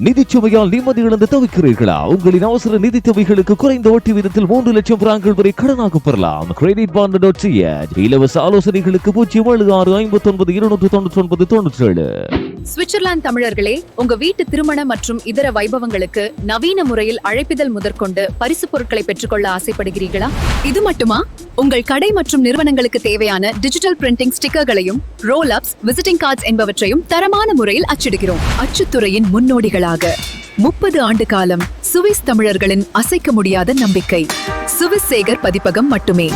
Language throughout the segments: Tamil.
நிதிச்சுமையால் நிம்மதி இழந்து தவிக்கிறீர்களா? உங்களின் அவசர நிதி தேவைகளுக்கு குறைந்த வட்டி வீதத்தில் மூன்று லட்சம் பிராங்கள் வரை கடனாக பெறலாம். கிரெடிட் பாண்ட் டாட் சிஎச் இலவச ஆலோசனைகளுக்கு பூஜ்ஜியம் ஏழு ஆறு ஐம்பத்தி ஒன்பது இருநூற்று தொண்ணூற்றி ஒன்பது தொண்ணூற்றி ஏழு சுவிட்சர்லாந்து தமிழர்களே உங்க வீட்டு திருமண மற்றும் இதர வைபவங்களுக்கு நவீன முறையில் அழைப்பிதழ் முதற்கொண்டு பரிசு பொருட்களை பெற்றுக்கொள்ள ஆசைப்படுகிறீர்களா? இது மட்டுமா? உங்கள் கடை மற்றும் நிறுவனங்களுக்கு தேவையான டிஜிட்டல் பிரிண்டிங் ஸ்டிக்கர்களையும் ரோல் அப்ஸ் விசிட்டிங் கார்ட்ஸ் என்பவற்றையும் தரமான முறையில் அச்சிடுகிறோம். அச்சுத்துறையின் முன்னோடிகள் ஆண்டுகளாக முப்பது ஆண்டு காலம் சுவிஸ் தமிழர்களின் அசைக்க முடியாத நம்பிக்கை. சுவிஸ் சேகர் பதிப்பகம் மட்டுமே.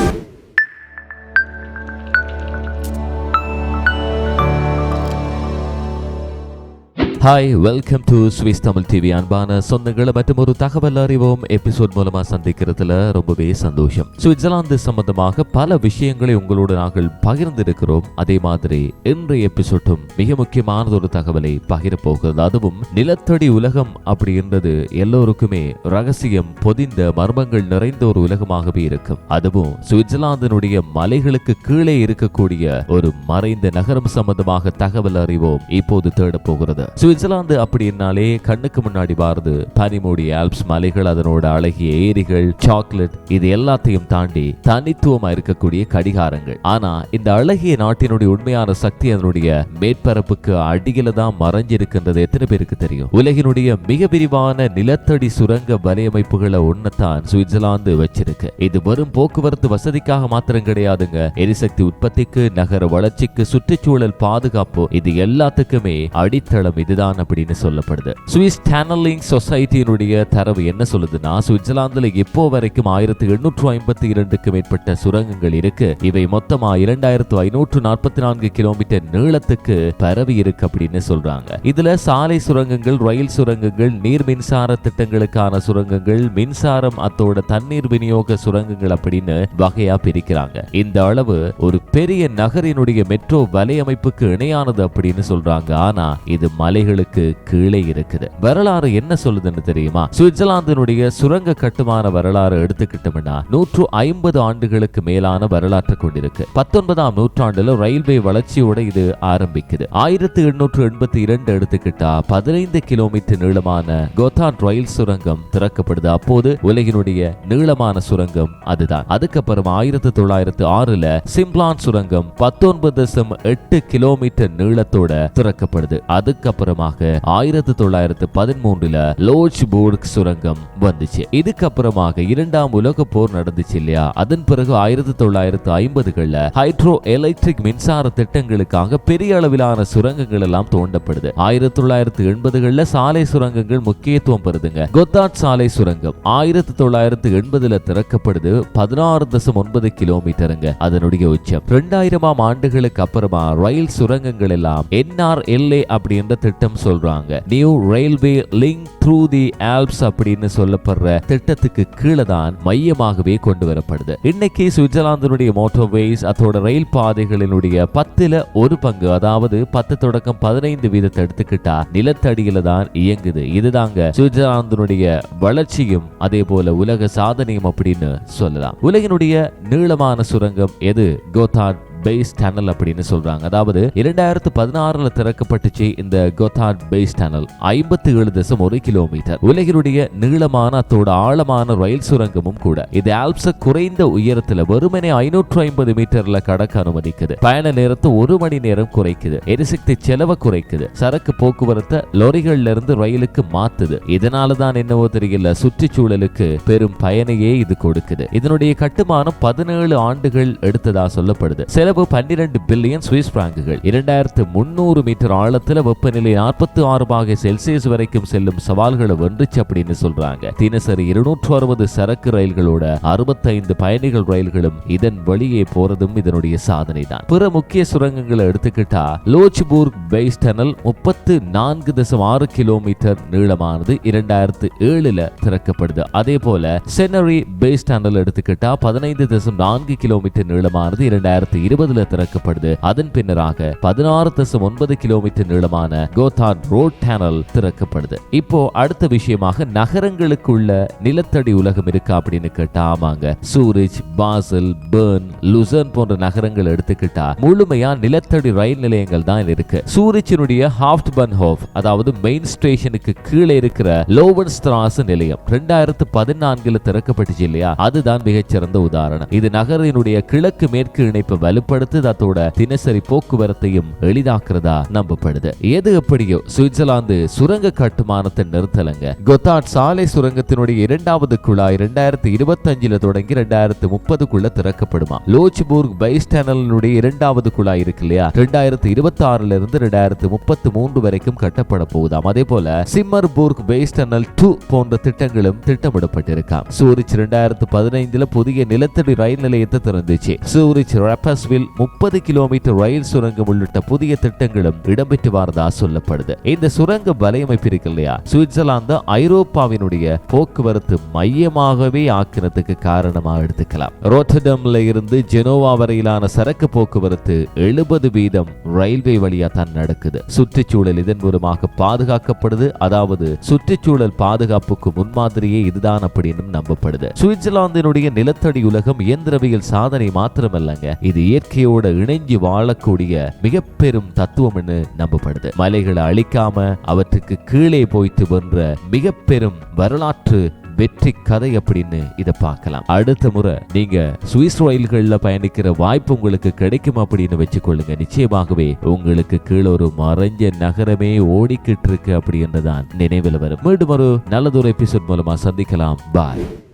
Hi welcome to Swiss Tamil TV அன்பான சொந்தங்களை மற்றும் ஒரு தகவல் அறிவோம். எபிசோட் மூலமா சந்திக்கிறதுல ரொம்பவே சந்தோஷம். சுவிட்சர்லாந்து சம்பந்தமாக பல விஷயங்களை உங்களோடு நாங்கள் பகிர்ந்திருக்கிறோம். அதே மாதிரி இன்றைய எபிசோட்டும் மிக முக்கியமானது ஒரு தகவலை பகிர போகிறது. அதுவும் நிலத்தடி உலகம் அப்படின்றது எல்லோருக்குமே ரகசியம் பொதிந்த மர்மங்கள் நிறைந்த ஒரு உலகமாகவே இருக்கும். அதுவும் சுவிட்சர்லாந்தினுடைய மலைகளுக்கு கீழே இருக்கக்கூடிய ஒரு மறைந்த நகரம் சம்பந்தமாக தகவல் அறிவோம். இப்போது தேட போகிறது. சுவிட்சர்லாந்து அப்படின்னாலே கண்ணுக்கு முன்னாடி வாரது பனிமூடி ஆல்ப்ஸ் மலைகள் அதனோட அழகிய ஏரிகள் சாக்லேட் இது எல்லாத்தையும் தாண்டி தனித்துவமா இருக்கக்கூடிய கடிகாரங்கள். ஆனா இந்த அழகிய நாட்டினுடைய உண்மையான சக்தி அதனுடைய மேற்பரப்புக்கு அடியில தான் மறைஞ்சிருக்கின்றது எத்தனை பேருக்கு தெரியும்? உலகினுடைய மிக விரிவான நிலத்தடி சுரங்க வலையமைப்புகளை ஒன்னதான் சுவிட்சர்லாந்து வச்சிருக்கு. இது வரும் போக்குவரத்து வசதிக்காக மாத்திரம் கிடையாதுங்க. எரிசக்தி உற்பத்திக்கு நகர வளர்ச்சிக்கு சுற்றுச்சூழல் பாதுகாப்பு இது எல்லாத்துக்குமே அடித்தளம் இது இதுதான் அப்படின்னு சொல்லப்படுது. சுவிஸ் டேனலிங் சொசைட்டியினுடைய தரவு என்ன சொல்லுதுன்னா சுவிட்சர்லாந்துல இப்போ வரைக்கும் ஆயிரத்தி எண்ணூற்று ஐம்பத்தி இரண்டுக்கு மேற்பட்ட சுரங்கங்கள் இருக்கு. இவை மொத்தமா இரண்டாயிரத்து ஐநூற்று நாற்பத்தி நான்கு கிலோமீட்டர் நீளத்துக்கு பரவி இருக்கு அப்படின்னு சொல்றாங்க. இதுல சாலை சுரங்கங்கள் ரயில் சுரங்கங்கள் நீர் மின்சார திட்டங்களுக்கான சுரங்கங்கள் மின்சாரம் அத்தோட தண்ணீர் விநியோக சுரங்கங்கள் அப்படின்னு வகையா பிரிக்கிறாங்க. இந்த அளவு ஒரு பெரிய நகரினுடைய மெட்ரோ வலையமைப்புக்கு இணையானது அப்படின்னு சொல்றாங்க. ஆனா இது மலைகள் மலைகளுக்கு கீழே இருக்குது. வரலாறு என்ன சொல்லுதுன்னு தெரியுமா? சுவிட்சர்லாந்தினுடைய சுரங்க கட்டுமான வரலாறு எடுத்துக்கிட்டோம்னா நூற்று ஐம்பது ஆண்டுகளுக்கு மேலான வரலாற்றை கொண்டிருக்கு. பத்தொன்பதாம் நூற்றாண்டுல ரயில்வே வளர்ச்சியோட இது ஆரம்பிக்குது. ஆயிரத்தி எண்ணூற்று எண்பத்தி இரண்டு எடுத்துக்கிட்டா பதினைந்து கிலோமீட்டர் நீளமான கோதான் ரயில் சுரங்கம் திறக்கப்படுது. அப்போது உலகினுடைய நீளமான சுரங்கம் அதுதான். அதுக்கப்புறம் ஆயிரத்தி தொள்ளாயிரத்தி ஆறுல சிம்லான் சுரங்கம் பத்தொன்பது எட்டு கிலோமீட்டர் நீளத்தோட திறக்கப்படுது. அதுக்கப்புறம் மூலமாக ஆயிரத்தி தொள்ளாயிரத்து பதிமூன்றுல லோச்பூர்க் சுரங்கம் வந்துச்சு. இதுக்கப்புறமாக இரண்டாம் உலக போர் நடந்துச்சு இல்லையா? அதன் பிறகு ஆயிரத்தி தொள்ளாயிரத்து ஐம்பதுகள்ல ஹைட்ரோ எலக்ட்ரிக் மின்சார திட்டங்களுக்காக பெரிய அளவிலான சுரங்கங்கள் எல்லாம் தோண்டப்படுது. ஆயிரத்தி தொள்ளாயிரத்து எண்பதுகள்ல சாலை சுரங்கங்கள் முக்கியத்துவம் பெறுதுங்க. கொத்தாட் சாலை சுரங்கம் ஆயிரத்தி தொள்ளாயிரத்து எண்பதுல திறக்கப்படுது பதினாறு தசம் ஒன்பது கிலோமீட்டருங்க அதனுடைய உச்சம். ரெண்டாயிரமாம் ஆண்டுகளுக்கு அப்புறமா ரயில் சுரங்கங்கள் எல்லாம் என்ஆர்எல்ஏ அப்படின்ற திட்டம் சொல்றாங்க. New railway link through the Alps அப்படின்னு சொல்லப்படுற திட்டத்துக்கு கீழே தான் மையமாகவே கொண்டு வரப்படுது இன்னைக்கு சுவிட்சர்லாந்தினுடைய மோட்டோவேஸ் அதோட ரயில் பாதைகளினுடைய பத்துல ஒரு பங்கு அதாவது பத்து தொடக்கம் பதினைந்து வீதத்தை எடுத்துக்கிட்டா நிலத்தடியில தான் இயங்குது. இதுதாங்க சுவிட்சர்லாந்தினுடைய வளர்ச்சியும் அதே போல உலக சாதனையும் அப்படின்னு சொல்லலாம். உலகினுடைய நீளமான சுரங்கம் எது? கோதான் பேஸ் டனல் அப்படின்னு சொல்றாங்க. அதாவது இரண்டாயிரத்து பதினாறுல திறக்கப்பட்டுச்சு இந்த கோதாட் பேஸ் டனல் ஐம்பத்தி ஏழு தசம் ஒரு கிலோமீட்டர் உலகினுடைய நீளமான அத்தோட ஆழமான ரயில் சுரங்கமும் கூட. இது ஆல்ப்ஸ குறைந்த உயரத்துல வெறுமனே ஐநூற்று ஐம்பது மீட்டர்ல கடக்க அனுமதிக்குது. பயண நேரத்தை ஒரு மணி நேரம் குறைக்குது. எரிசக்தி செலவை குறைக்குது. சரக்கு போக்குவரத்தை லொரிகள்ல இருந்து ரயிலுக்கு மாத்துது. இதனால தான் என்னவோ தெரியல சுற்றுச்சூழலுக்கு பெரும் பயனையே இது கொடுக்குது. இதனுடைய கட்டுமானம் பதினேழு ஆண்டுகள் எடுத்ததா சொல்லப்படுது. செலவு பன்னிரண்டு பில்லியன் சுவிஸ் பிராங்குகள். இரண்டாயிரத்து முன்னூறு மீட்டர் ஆழத்தில் வெப்பநிலை நாற்பத்தி ஆறு பாகை செல்சியஸ் வரைக்கும் செல்லும் சவால்களை வென்றுச்சு அப்படின்னு சொல்றாங்க. தினசரி இருநூற்று அறுபது சரக்கு ரயில்களோட அறுபத்தைந்து பயணிகள் ரயில்களும் இதன் வழியே போறதும் இதனுடைய சாதனை தான் பிற முக்கிய சுரங்கங்களை எடுத்துக்கிட்டா லோச்பூர்க் பேஸ் டனல் முப்பத்து நான்கு தசம் ஆறு கிலோமீட்டர் நீளமானது இரண்டாயிரத்து ஏழுல திறக்கப்படுது. அதே போல சென்னரி பேஸ் டனல் எடுத்துக்கிட்டா பதினைந்து தசம் நான்கு கிலோமீட்டர் நீளமானது இரண்டாயிரத்து இருபதுல திறக்கப்படுது. அதன் பின்னராக பதினாறு தசம் ஒன்பது கிலோமீட்டர் நீளமான கோதான் ரோட் டேனல் திறக்கப்படுது. இப்போ அடுத்த விஷயமாக நகரங்களுக்குள்ள நிலத்தடி உலகம் இருக்கா அப்படின்னு கேட்டா ஆமாங்க. சூரிச் பாசல் பேர்ன் லுசன் போன்ற நகரங்கள் எடுத்துக்கிட்டா முழுமையா நிலத்தடி ரயில் நிலையங்கள் தான் இருக்கு. சூரிச்சினுடைய ஹாஃப்ட் பன் ஹோஃப் அதாவது மெயின் ஸ்டேஷனுக்கு கீழே இருக்கிற லோவன் ஸ்திராஸ் நிலையம் ரெண்டாயிரத்து பதினான்குல திறக்கப்பட்டுச்சு இல்லையா? அதுதான் மிகச்சிறந்த உதாரணம். இது நகரினுடைய கிழக்கு மேற்கு இணைப்பு இணைப்பை வலுப்படுத்து அதோட தினசரி போக்குவரத்தையும் எளிதாக்குறதா நம்பப்படுது. எது எப்படியோ சுவிட்சர்லாந்து சுரங்க கட்டுமானத்தை நிறுத்தலங்க. கொத்தாட் சாலை சுரங்கத்தினுடைய இரண்டாவது குழாய் இரண்டாயிரத்தி இருபத்தஞ்சுல தொடங்கி இரண்டாயிரத்தி முப்பதுக்குள்ள திறக்கப்படுமா? லோச்பூர்க் பைஸ் டனலினுடைய இரண்டாவது குழாய் இருக்கு இல்லையா? ரெண்டாயிரத்தி இருபத்தி ஆறுல இருந்து ரெண்டாயிரத்து முப்பத்து மூன்று வரைக்கும் கட்டப்பட போகுதாம். அதே போல சிம்மர்பூர்க் பேஸ் டனல் டூ போன்ற திட்டங்களும் திட்டமிடப்பட்டிருக்காம். சூரிச் ரெண்டாயிரத்து பதினைந்துல புதிய நிலத்தடி ரயில் நிலையத்தை திறந்துச்சு. சூரிச் ரப்பஸ்வில் முப்பது கிலோமீட்டர் ரயில் சுரங்கம் உள்ளிட்ட புதிய திட்டங்களும் இடம்பெற்று வரதா சொல்லப்படுது. இந்த சுரங்க வலையமைப்பு இருக்கு இல்லையா? சுவிட்சர்லாந்து ஐரோப்பாவினுடைய போக்குவரத்து மையமாகவே ஆக்கினதுக்கு காரணமாக எடுத்துக்கலாம். ரோட்டடம்ல இருந்து ஜெனோவா வரையிலான சரக்கு போக்குவரத்து எழுபது வீதம் ரயில்வே வழியா தான் நடக்குது. சுற்றுச்சூழல் இதன் மூலமாக பாதுகாக்கப்படுது. அதாவது சுற்றுச்சூழல் பாதுகாப்புக்கு முன்மாதிரியே இதுதான் அப்படின்னு நம்பப்படுது. சுவிட்சர்லாந்தினுடைய நிலத்தடி உலகம் இயந்திரவியல் சாதனை மாத்திரமல்லங்க. இது இயற்கை இயற்கையோட இணைஞ்சு வாழக்கூடிய மிக பெரும் தத்துவம்னு நம்பப்படுது. மலைகளை அழிக்காம அவற்றுக்கு கீழே போய்த்து வென்ற மிக பெரும் வரலாற்று வெற்றி கதை அப்படின்னு இதை பார்க்கலாம். அடுத்த முறை நீங்க சுவிஸ் ரயில்கள்ல பயணிக்கிற வாய்ப்பு உங்களுக்கு கிடைக்கும் அப்படின்னு வச்சுக்கொள்ளுங்க. நிச்சயமாகவே உங்களுக்கு கீழே ஒரு மறைஞ்ச நகரமே ஓடிக்கிட்டு இருக்கு அப்படின்றதான் நினைவில் வரும். மீண்டும் ஒரு நல்லதொரு எபிசோட் மூலமா சந்திக்கலாம். பாய்